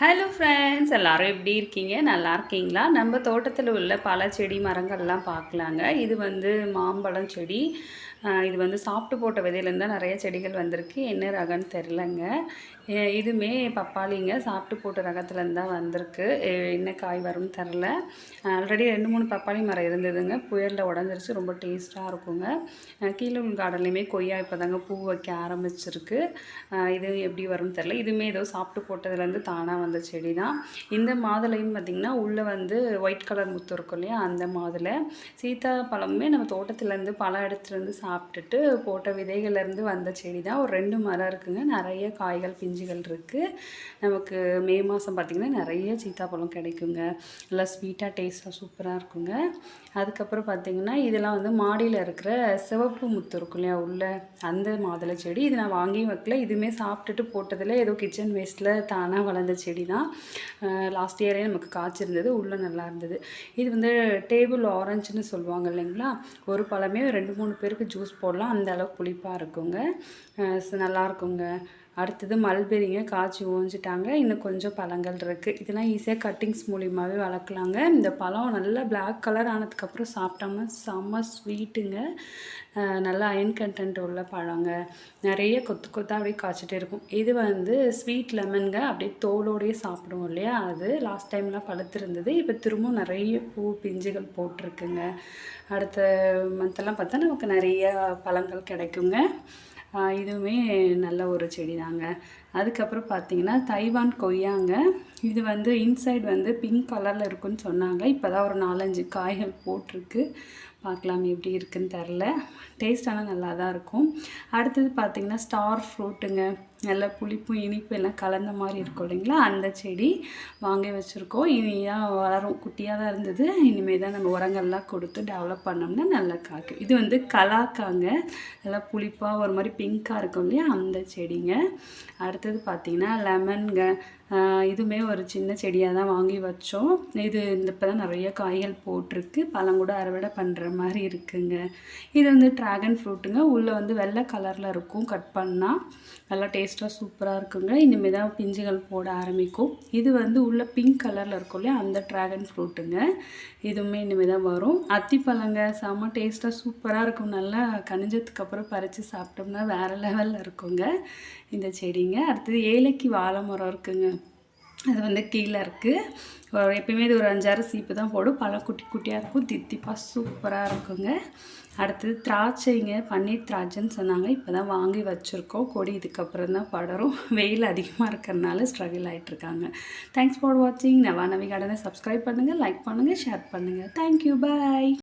Hello friends எல்லோரும் எப்படி இருக்கீங்க? நல்லா இருக்கீங்களா? நம்ம தோட்டத்தில் உள்ள பல செடி மரங்கள்லாம் பார்க்கலாங்க. இது வந்து மாம்பழம் செடி. இது வந்து சாப்பிட்டு போட்ட விதையிலேருந்து தான் நிறைய செடிகள் வந்திருக்கு. என்ன ரகம்னு தெரிலங்க. இதுவுமே பப்பாளிங்க. சாப்பிட்டு போட்ட ரகத்துலேருந்து தான் வந்திருக்கு. என்ன காய் வரும்னு தெரில. ஆல்ரெடி ரெண்டு மூணு பப்பாளி மரம் இருந்ததுங்க. புயலில் உடஞ்சிருச்சு. ரொம்ப டேஸ்ட்டாக இருக்குங்க. அஹ் கீழே உள்ள கார்டன்லேயுமே கொய்யா இப்போ தாங்க பூ வைக்க ஆரம்பிச்சிருக்கு. இது எப்படி வரும்னு தெரில. இதுவுமே ஏதோ சாப்பிட்டு போட்டதுலேருந்து தானாக வந்த செடி தான். இந்த மாதுளையும் பார்த்திங்கன்னா உள்ளே வந்து ஒயிட் கலர் முத்து இருக்கும் இல்லையா? அந்த மாதுளை. சீத்தாப்பழமுமே நம்ம தோட்டத்துலேருந்து பல இடத்துலேருந்து சாப்பிட்டுட்டு போட்ட விதைகள்லேருந்து வந்த செடி தான். ஒரு ரெண்டு மரம் இருக்குங்க. நிறைய காய்கள் பிஞ்சுகள் இருக்குது நமக்கு மே மாதம் பார்த்திங்கன்னா நிறைய சீத்தாப்பழம் கிடைக்குங்க. நல்லா ஸ்வீட்டாக டேஸ்ட்டாக சூப்பராக இருக்குங்க. அதுக்கப்புறம் பார்த்திங்கன்னா இதெல்லாம் வந்து மாடியில் இருக்கிற சிவப்பு முத்து இருக்கும் இல்லையா? உள்ள அந்த மாதுளை செடி. இது நான் வாங்கி வைக்கல. இதுவுமே சாப்பிட்டுட்டு போட்டதில் ஏதோ கிச்சன் வேஸ்ட்டில் தானாக வளர்ந்த செடி. தான் லாஸ்ட் இயரே நமக்கு காய்ச்சிருந்தது உள்ளே நல்லா இருந்தது. இது வந்து டேபிள் ஆரஞ்சுன்னு சொல்லுவாங்க இல்லைங்களா? ஒரு பழமே ரெண்டு மூணு பேருக்கு ஜூஸ் போடலாம். அந்த அளவுக்கு புளிப்பாக இருக்குங்க. நல்லா இருக்குங்க. அடுத்தது மல்பெரிங்க காய்ச்சி ஓஞ்சிட்டாங்க இன்னும் கொஞ்சம் பழங்கள் இருக்குது இதெல்லாம் ஈஸியாக கட்டிங்ஸ் மூலியமாகவே வளர்க்கலாங்க. இந்த பழம் நல்லா பிளாக் கலர் ஆனதுக்கப்புறம் சாப்பிட்டோம்னா செம்ம ஸ்வீட்டுங்க நல்லா அயன் கண்டென்ட் உள்ள பழங்க. நிறைய கொத்து கொத்தாக அப்படியே காய்ச்சிட்டே இருக்கும். இது வந்து ஸ்வீட் லெமனுங்க அப்படியே தோலோடையே சாப்பிடுவோம் இல்லையா? அது லாஸ்ட் டைம்லாம் பழுத்திருந்தது. இப்போ திரும்பவும் நிறைய பூ பிஞ்சுகள் போட்டிருக்குங்க. அடுத்த மந்த்தெல்லாம் பார்த்தா நமக்கு நிறைய பழங்கள் கிடைக்குங்க. இதுவுமே நல்ல ஒரு செடி தாங்க அதுக்கப்புறம் பார்த்தீங்கன்னா தைவான் கொய்யாங்க. இது வந்து இன்சைட் வந்து பிங்க் கலரில் இருக்குன்னு சொன்னாங்க. இப்போ தான் ஒரு நாலஞ்சு காய்கள் போட்டிருக்கு. பார்க்கலாம் எப்படி இருக்குன்னு தெரில டேஸ்ட் ஆனால் நல்லா தான் இருக்கும். அடுத்தது பார்த்திங்கன்னா ஸ்டார் ஃப்ரூட்டுங்க நல்லா புளிப்பும் இனிப்பு எல்லாம் கலந்த மாதிரி இருக்கும் இல்லைங்களா? அந்த செடி வாங்கி வச்சுருக்கோம். இனியாக வளரும். குட்டியாக தான் இருந்தது. இனிமேல் தான் நம்ம உரங்கள்லாம் கொடுத்து டெவலப் பண்ணோம்னா நல்லா காய்க்கும். இது வந்து கலாக்காங்க. நல்லா புளிப்பாக ஒரு மாதிரி பிங்க்காக இருக்கும் இல்லையா அந்த செடிங்க. அடுத்தது பார்த்தீங்கன்னா லெமன்க இதுவுமே ஒரு சின்ன செடியாக தான் வாங்கி வச்சோம். இது இந்த இப்போ தான் நிறைய காய்கள் போட்டிருக்கு. பழம் கூட அறுவடை பண்ணுற மாதிரி இருக்குங்க. இது வந்து ட்ராகன் ஃப்ரூட்டுங்க உள்ளே வந்து வெள்ளை கலரில் இருக்கும் கட் பண்ணால் நல்லா டேஸ்ட்டாக சூப்பராக இருக்குங்க. இனிமேல் தான் பிஞ்சுகள் போட ஆரம்பிக்கும். இது வந்து உள்ள பிங்க் கலரில் இருக்கும் இல்லையா அந்த ட்ராகன் ஃப்ரூட்டுங்க இதுவுமே இனிமேல் தான் வரும். அத்திப்பழங்க செம்ம டேஸ்ட்டாக சூப்பராக இருக்கும். நல்லா கனிஞ்சதுக்கப்புறம் பறித்து சாப்பிட்டோம்னா வேறு லெவலில் இருக்குங்க. இந்த செடிங்க. அடுத்தது ஏலக்கி வாழை மரம் இருக்குங்க. அது வந்து கீழே இருக்குது எப்பயுமே இது ஒரு அஞ்சாறு சீப்பு தான் போடும். பழம் குட்டி குட்டியாக இருக்கும். தித்திப்பாக சூப்பராக இருக்குங்க. அடுத்தது திராட்சைங்க. பன்னீர் திராட்சைன்னு சொன்னாங்க. இப்போ தான் வாங்கி வச்சுருக்கோம். கொடி இதுக்கப்புறம் தான் படரும். வெயில் அதிகமாக இருக்கிறனால ஸ்ட்ரகிள் ஆகிட்ருக்காங்க தேங்க்ஸ் ஃபார் வாட்சிங் நவா நவி கடனை சப்ஸ்கிரைப் பண்ணுங்கள் லைக் பண்ணுங்கள் ஷேர் பண்ணுங்கள் தேங்க்யூ பாய்